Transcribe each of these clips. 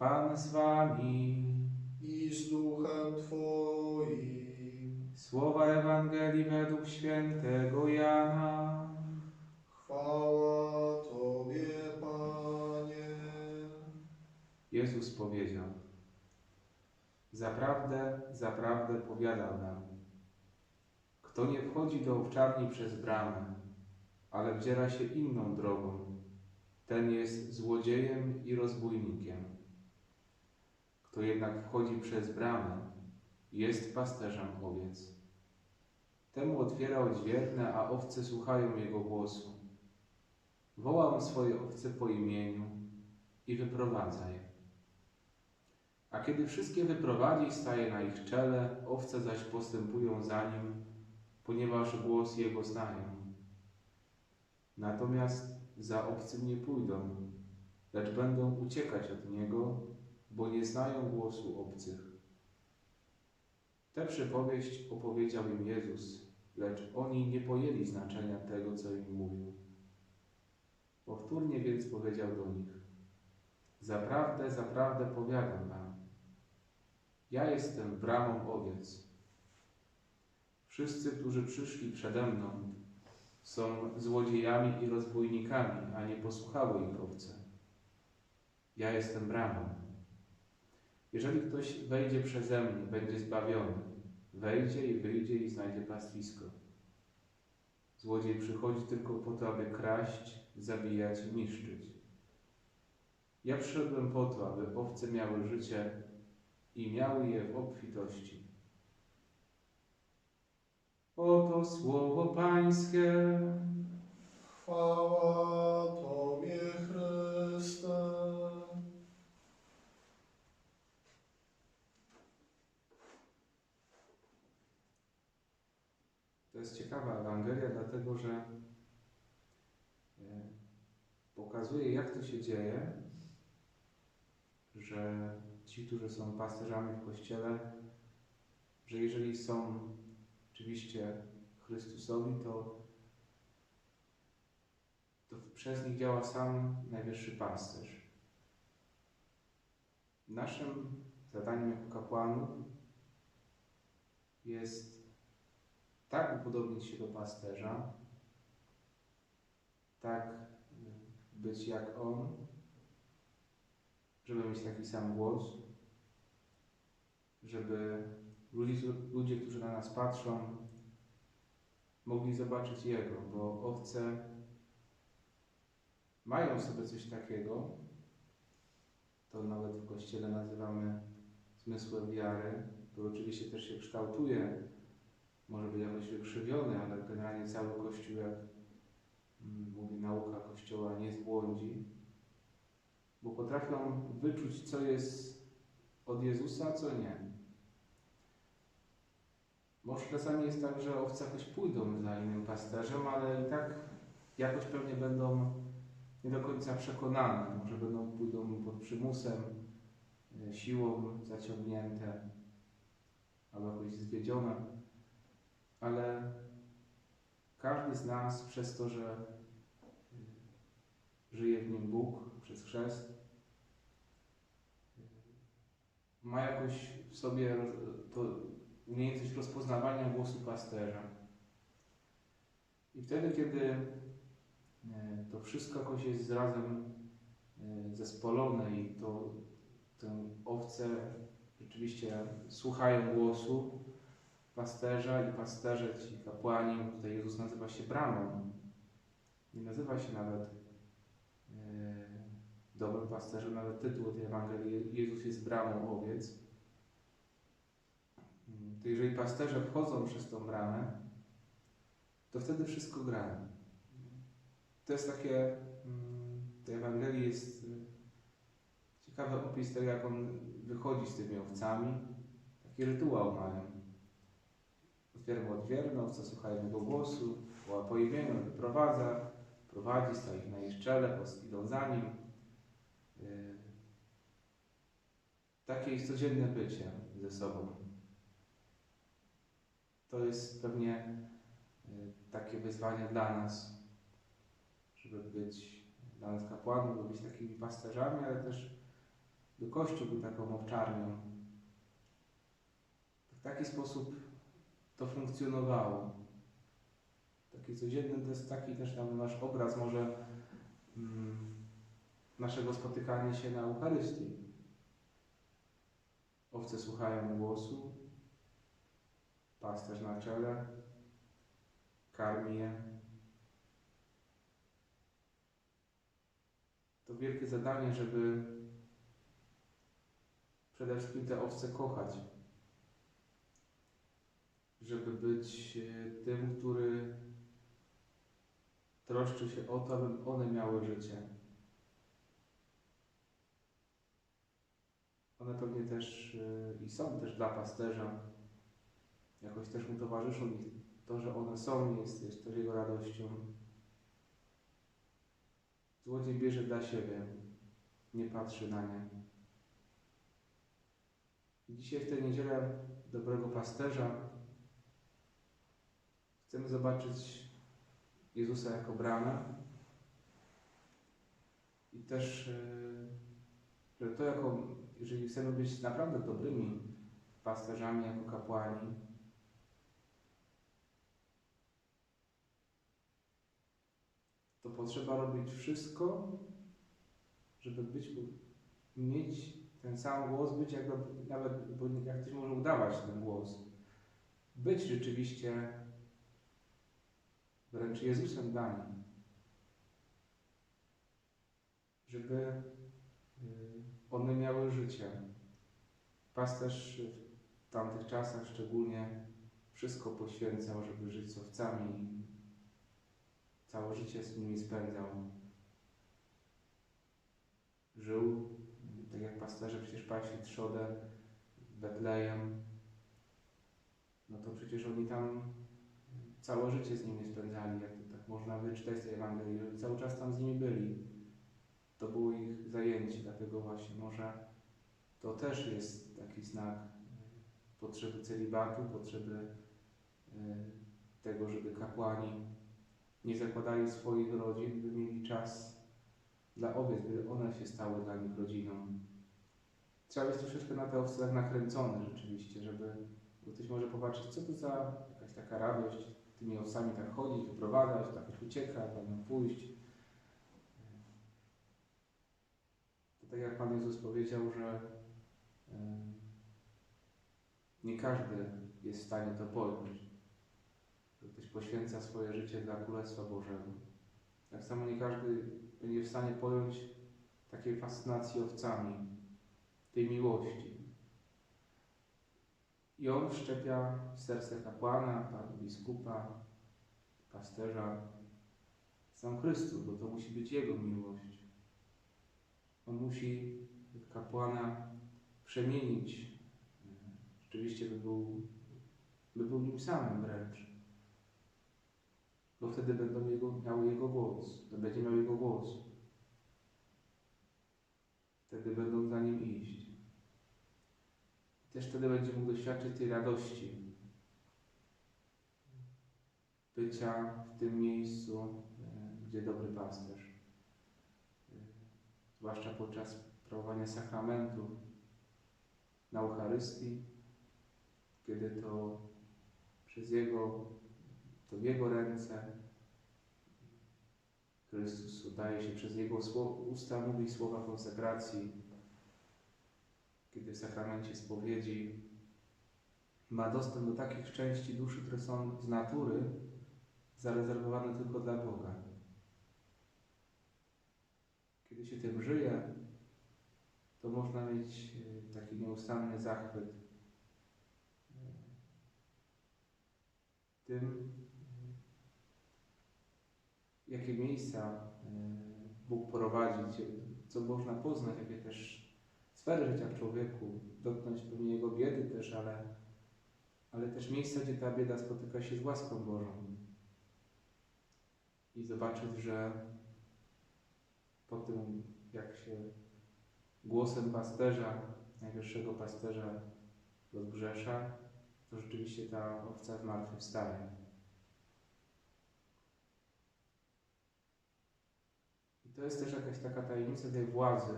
Pan z wami. i z duchem Twoim. Słowa Ewangelii według świętego Jana. Chwała Tobie, Panie. Jezus powiedział: Zaprawdę, zaprawdę powiadam wam, kto nie wchodzi do owczarni przez bramę, ale wdziera się inną drogą, ten jest złodziejem i rozbójnikiem. Kto jednak wchodzi przez bramę, jest pasterzem owiec. Temu otwiera odźwierne, a owce słuchają jego głosu. Woła on swoje owce po imieniu i wyprowadza je. A kiedy wszystkie wyprowadzi, staje na ich czele, owce zaś postępują za nim, ponieważ głos jego znają. Natomiast za obcym nie pójdą, lecz będą uciekać od niego, bo nie znają głosu obcych. Tę przypowieść opowiedział im Jezus, lecz oni nie pojęli znaczenia tego, co im mówił. Powtórnie więc powiedział do nich: Zaprawdę, zaprawdę powiadam wam, ja jestem bramą owiec. Wszyscy, którzy przyszli przede mną, są złodziejami i rozbójnikami, a nie posłuchały ich owce. Ja jestem bramą. Jeżeli ktoś wejdzie przeze mnie, będzie zbawiony. Wejdzie i wyjdzie i znajdzie pastwisko. Złodziej przychodzi tylko po to, aby kraść, zabijać i niszczyć. Ja przyszedłem po to, aby owce miały życie i miały je w obfitości. Oto słowo Pańskie. Chwała Tobie, Chryste. To jest ciekawa Ewangelia, dlatego że e, pokazuje, jak to się dzieje, że ci, którzy są pasterzami w Kościele, że jeżeli są oczywiście Chrystusowi, to, to przez nich działa sam najwyższy pasterz. Naszym zadaniem jako kapłanów jest tak upodobnić się do pasterza, tak być jak on, żeby mieć taki sam głos, żeby ludzie, ludzie, którzy na nas patrzą, mogli zobaczyć Jego, bo owce mają w sobie coś takiego, to nawet w Kościele nazywamy zmysłem wiary, to oczywiście też się kształtuje może być jakoś wykrzywiony, ale generalnie cały Kościół, jak mm, mówi nauka Kościoła, nie zbłądzi, bo potrafią wyczuć, co jest od Jezusa, a co nie. Może czasami jest tak, że owce jakoś pójdą za innym pasterzem, ale i tak jakoś pewnie będą nie do końca przekonane. Może będą pójdą pod przymusem, e, siłą zaciągnięte, albo jakoś zwiedzione ale każdy z nas przez to, że y, żyje w nim Bóg przez chrzest, y, ma jakoś w sobie to umiejętność rozpoznawania głosu pasterza. I wtedy, kiedy y, to wszystko jakoś jest razem zespolone i to te owce rzeczywiście słuchają głosu, pasterza i pasterze, ci kapłani, tutaj Jezus nazywa się bramą. Nie nazywa się nawet e, dobrym pasterzem, nawet tytuł tej Ewangelii, Jezus jest bramą owiec. To jeżeli pasterze wchodzą przez tą bramę, to wtedy wszystko gra. To jest takie, mm, w tej Ewangelii jest e, ciekawy opis tego, jak on wychodzi z tymi owcami. Taki rytuał mają Otwieram odwierną, owce słuchają jego głosu, woła po imieniu, wyprowadza, prowadzi, stoi na jej czele, idą za nim. Yy, takie jest codzienne bycie ze sobą. To jest pewnie yy, takie wyzwanie dla nas, żeby być dla nas kapłanów, żeby być takimi pasterzami, ale też końca Kościół był taką owczarnią. W taki sposób to funkcjonowało. Taki codzienny, to jest taki też tam nasz obraz może mm, naszego spotykania się na Eucharystii. Owce słuchają głosu, pasterz na czele, karmi je. To wielkie zadanie, żeby przede wszystkim te owce kochać. Żeby być e, tym, który troszczy się o to, aby one miały życie. One pewnie też e, i są też dla pasterza. Jakoś też mu towarzyszą i to, że one są, jest, jest też jego radością. Złodziej bierze dla siebie, nie patrzy na nie. Dzisiaj w tę niedzielę dobrego pasterza chcemy zobaczyć Jezusa jako bramę i też, e, że to jako, jeżeli chcemy być naprawdę dobrymi pasterzami jako kapłani, to potrzeba robić wszystko, żeby być, mieć ten sam głos, być jak, nawet, bo jak ktoś może udawać ten głos, być rzeczywiście wręcz Jezusem nich. Żeby y, one miały życie. Pasterz w tamtych czasach szczególnie wszystko poświęcał, żeby żyć z owcami. Całe życie z nimi spędzał. Żył, tak jak pasterze przecież paśli trzodę w Betlejem. No to przecież oni tam całe życie z nimi spędzali, jak to tak można wyczytać z Ewangelii, że cały czas tam z nimi byli. To było ich zajęcie, dlatego właśnie może to też jest taki znak e, potrzeby celibatu, potrzeby e, tego, żeby kapłani nie zakładali swoich rodzin, by mieli czas dla owiec, by one się stały dla nich rodziną. Trzeba być troszeczkę na te owce tak nakręcone rzeczywiście, żeby ktoś może popatrzeć, co to za jakaś taka radość, tymi owcami tak chodzić, wyprowadzać, tak ucieka, tam pójść. To tak jak Pan Jezus powiedział, że nie każdy jest w stanie to pojąć. Że ktoś poświęca swoje życie dla Królestwa Bożego. Tak samo nie każdy będzie w stanie pojąć takiej fascynacji owcami, tej miłości. I on wszczepia w serce kapłana, pan biskupa, pasterza, sam Chrystus, bo to musi być Jego miłość. On musi kapłana przemienić, rzeczywiście by był, by był nim samym wręcz. Bo wtedy będą jego, miały Jego głos, będzie miał Jego głos. Wtedy będą za Nim iść. Też wtedy będzie mógł doświadczyć tej radości bycia w tym miejscu, gdzie dobry pasterz. Zwłaszcza podczas sprawowania sakramentu na Eucharystii, kiedy to przez Jego, to w Jego ręce Chrystus udaje się przez Jego usta mówi słowa konsekracji, w sakramencie spowiedzi ma dostęp do takich części duszy, które są z natury zarezerwowane tylko dla Boga. Kiedy się tym żyje, to można mieć taki nieustanny zachwyt tym, jakie miejsca Bóg prowadzi, co można poznać, jakie też sfery życia w człowieku, dotknąć pewnie jego biedy też, ale, ale też miejsca, gdzie ta bieda spotyka się z łaską Bożą. I zobaczyć, że po tym, jak się głosem pasterza, najwyższego pasterza rozgrzesza, to rzeczywiście ta owca zmartwychwstaje. I to jest też jakaś taka tajemnica tej władzy,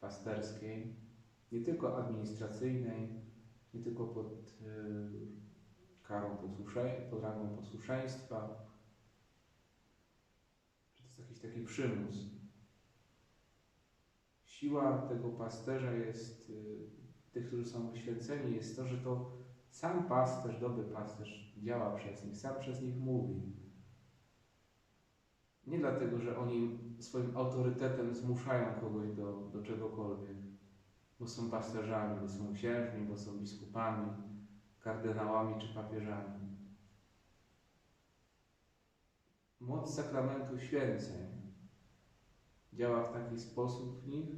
pasterskiej, nie tylko administracyjnej, nie tylko pod y, karą posłusze, pod rangą posłuszeństwa, to jest jakiś taki przymus. Siła tego pasterza jest, y, tych, którzy są wyświęceni, jest to, że to sam pasterz, dobry pasterz działa przez nich, sam przez nich mówi. Nie dlatego, że oni swoim autorytetem zmuszają kogoś do, do czegokolwiek, bo są pasterzami, bo są księżmi, bo są biskupami, kardynałami czy papieżami. Moc sakramentu święceń działa w taki sposób w nich,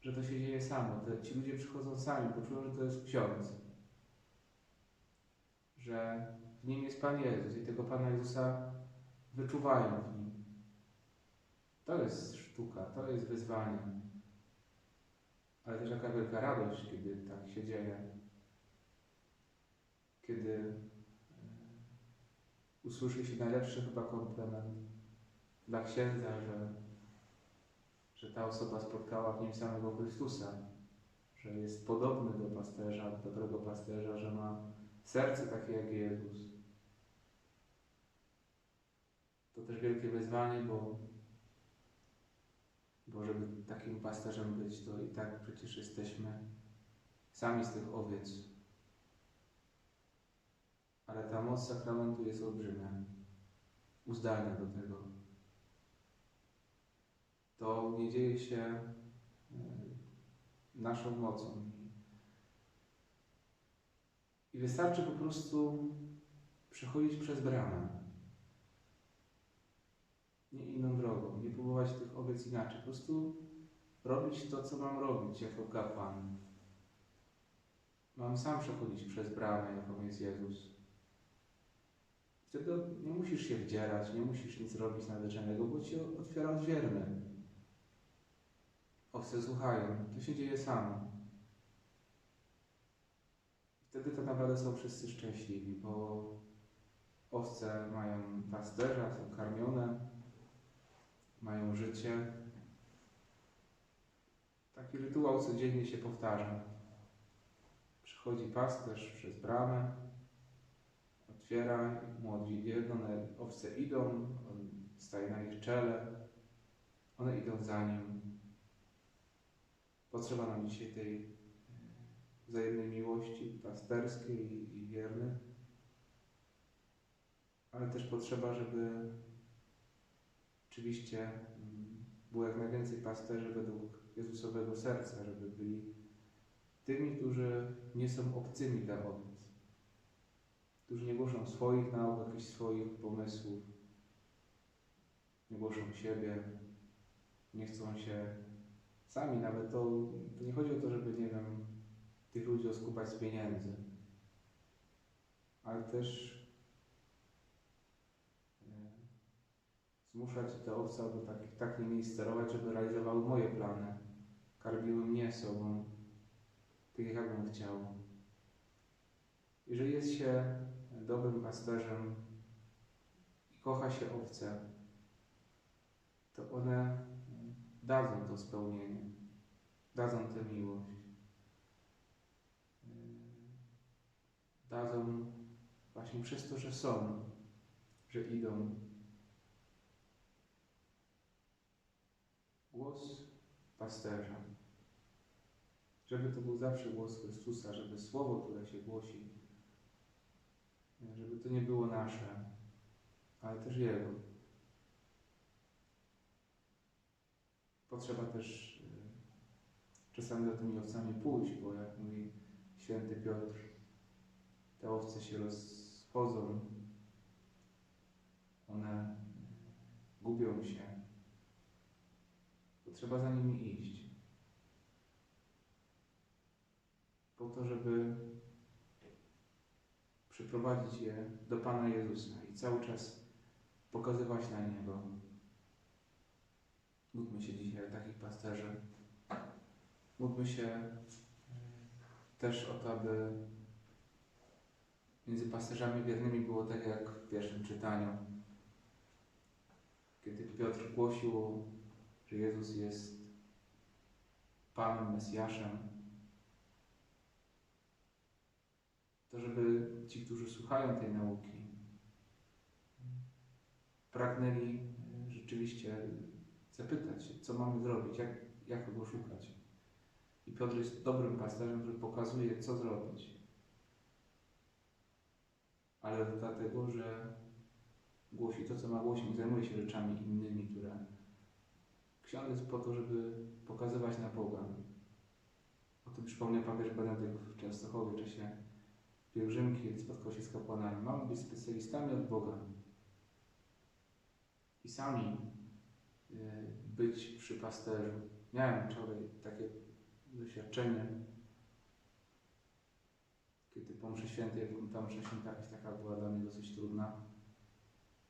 że to się dzieje samo. Te, ci ludzie przychodzą sami, poczują, że to jest ksiądz, że w nim jest Pan Jezus i tego Pana Jezusa wyczuwają w nim. To jest sztuka, to jest wyzwanie. Ale też jaka wielka radość, kiedy tak się dzieje. Kiedy e, usłyszy się najlepszy chyba komplement dla księdza, że, że ta osoba spotkała w nim samego Chrystusa, że jest podobny do pasterza, do dobrego pasterza, że ma serce takie jak Jezus. To też wielkie wyzwanie, bo, bo żeby takim pasterzem być, to i tak przecież jesteśmy sami z tych owiec. Ale ta moc sakramentu jest olbrzymia. Uzdalnia do tego. To nie dzieje się e, naszą mocą. I wystarczy po prostu przechodzić przez bramę. Nie inną drogą, nie próbować tych owiec inaczej. Po prostu robić to, co mam robić jako kapłan. Mam sam przechodzić przez bramę, jaką jest Jezus. Wtedy nie musisz się wdzierać, nie musisz nic robić nadzwyczajnego, bo ci otwiera odźwierny. Owce słuchają, to się dzieje samo. Wtedy tak naprawdę są wszyscy szczęśliwi, bo owce mają pasterza, są karmione, mają życie. Taki rytuał codziennie się powtarza. Przychodzi pasterz przez bramę, otwiera, młodzi jedno, owce idą, on staje na ich czele, one idą za nim. Potrzeba nam dzisiaj tej e, wzajemnej miłości pasterskiej i, wiernej, ale też potrzeba, żeby oczywiście mm, było jak najwięcej pasterzy według Jezusowego serca, żeby byli tymi, którzy nie są obcymi dla owiec, którzy nie głoszą swoich nauk, jakichś swoich pomysłów, nie głoszą siebie, nie chcą się sami nawet, to, to nie chodzi o to, żeby, nie wiem, tych ludzi oskupać z pieniędzy, ale też zmuszać te owce, aby tak, tak nimi sterować, żeby realizowały moje plany, karmiły mnie sobą, tak jak bym chciał. Jeżeli jest się dobrym pasterzem i kocha się owce, to one dadzą to spełnienie, dadzą tę miłość, dadzą właśnie przez to, że są, że idą. Głos pasterza. Żeby to był zawsze głos Chrystusa, żeby słowo, które się głosi, żeby to nie było nasze, ale też Jego. Potrzeba też y, czasami za tymi owcami pójść, bo jak mówi święty Piotr, te owce się rozchodzą, one gubią się. Trzeba za nimi iść. Po to, żeby przyprowadzić je do Pana Jezusa i cały czas pokazywać na Niego. Módlmy się dzisiaj o takich pasterzy. Módlmy się też o to, aby między pasterzami wiernymi było tak jak w pierwszym czytaniu. Kiedy Piotr głosił, że Jezus jest Panem, Mesjaszem. To żeby ci, którzy słuchają tej nauki, pragnęli e, rzeczywiście zapytać się, co mamy zrobić, jak, jak go szukać. I Piotr jest dobrym pasterzem, który pokazuje, co zrobić. Ale dlatego, że głosi to, co ma głosić, nie zajmuje się rzeczami innymi, które ksiądz jest po to, żeby pokazywać na Boga. O tym przypomniał papież Benedykt w Częstochowie w czasie pielgrzymki, kiedy spotkał się z kapłanami. Mamy być specjalistami od Boga. I sami y, być przy pasterzu. Miałem wczoraj takie doświadczenie, kiedy po mszy świętej, ta msza święta taka była dla mnie dosyć trudna.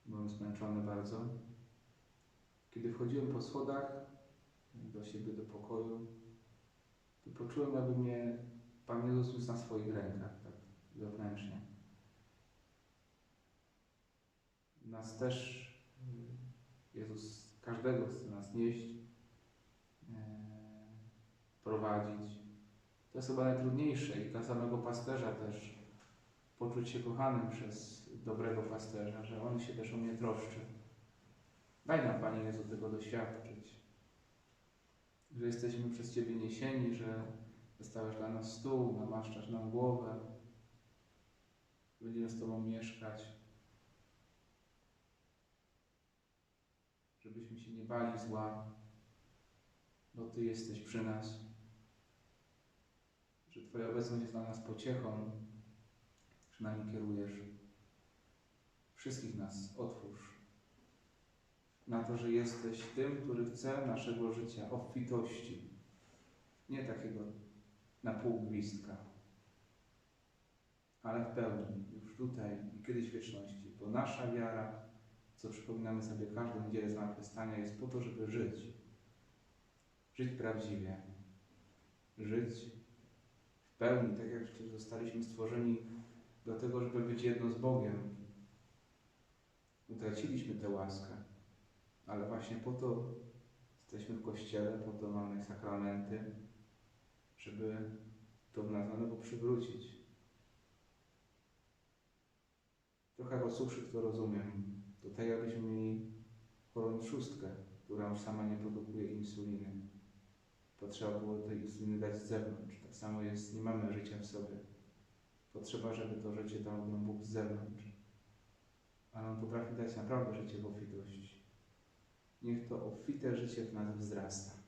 Byłem zmęczony bardzo. Kiedy wchodziłem po schodach do siebie, do pokoju, to poczułem, jakby mnie Pan Jezus niósł na swoich rękach, tak wewnętrznie. Nas też y, Jezus, każdego chce nas nieść, e, prowadzić. To jest chyba najtrudniejsze i dla samego pasterza też poczuć się kochanym przez dobrego pasterza, że On się też o mnie troszczy. Daj nam, Panie Jezu, tego doświadczyć. Że jesteśmy przez Ciebie niesieni, że wystawiasz dla nas stół, namaszczasz nam głowę. Będziemy z Tobą mieszkać. Żebyśmy się nie bali zła, bo Ty jesteś przy nas. Że Twoja obecność jest dla nas pociechą, że nami kierujesz. Wszystkich nas otwórz na to, że jesteś tym, który chce naszego życia obfitości. Nie takiego na pół gwizdka, ale w pełni, już tutaj i kiedyś w wieczności. Bo nasza wiara, co przypominamy sobie każdą niedzielę zmartwychwstania, jest po to, żeby żyć. Żyć prawdziwie. Żyć w pełni, tak jak zostaliśmy stworzeni do tego, żeby być jedno z Bogiem. Utraciliśmy tę łaskę. Ale właśnie po to jesteśmy w Kościele, po to mamy sakramenty, żeby to w nas na nowo przywrócić. Trochę cukrzyk to rozumiem. To tak jakbyśmy mieli chorą trzustkę, która już sama nie produkuje insuliny. Potrzeba było tej insuliny dać z zewnątrz. Tak samo jest, nie mamy życia w sobie. Potrzeba, żeby to życie dał nam Bóg z zewnątrz. Ale On potrafi dać naprawdę życie w obfitości. Niech to obfite życie w nas wzrasta.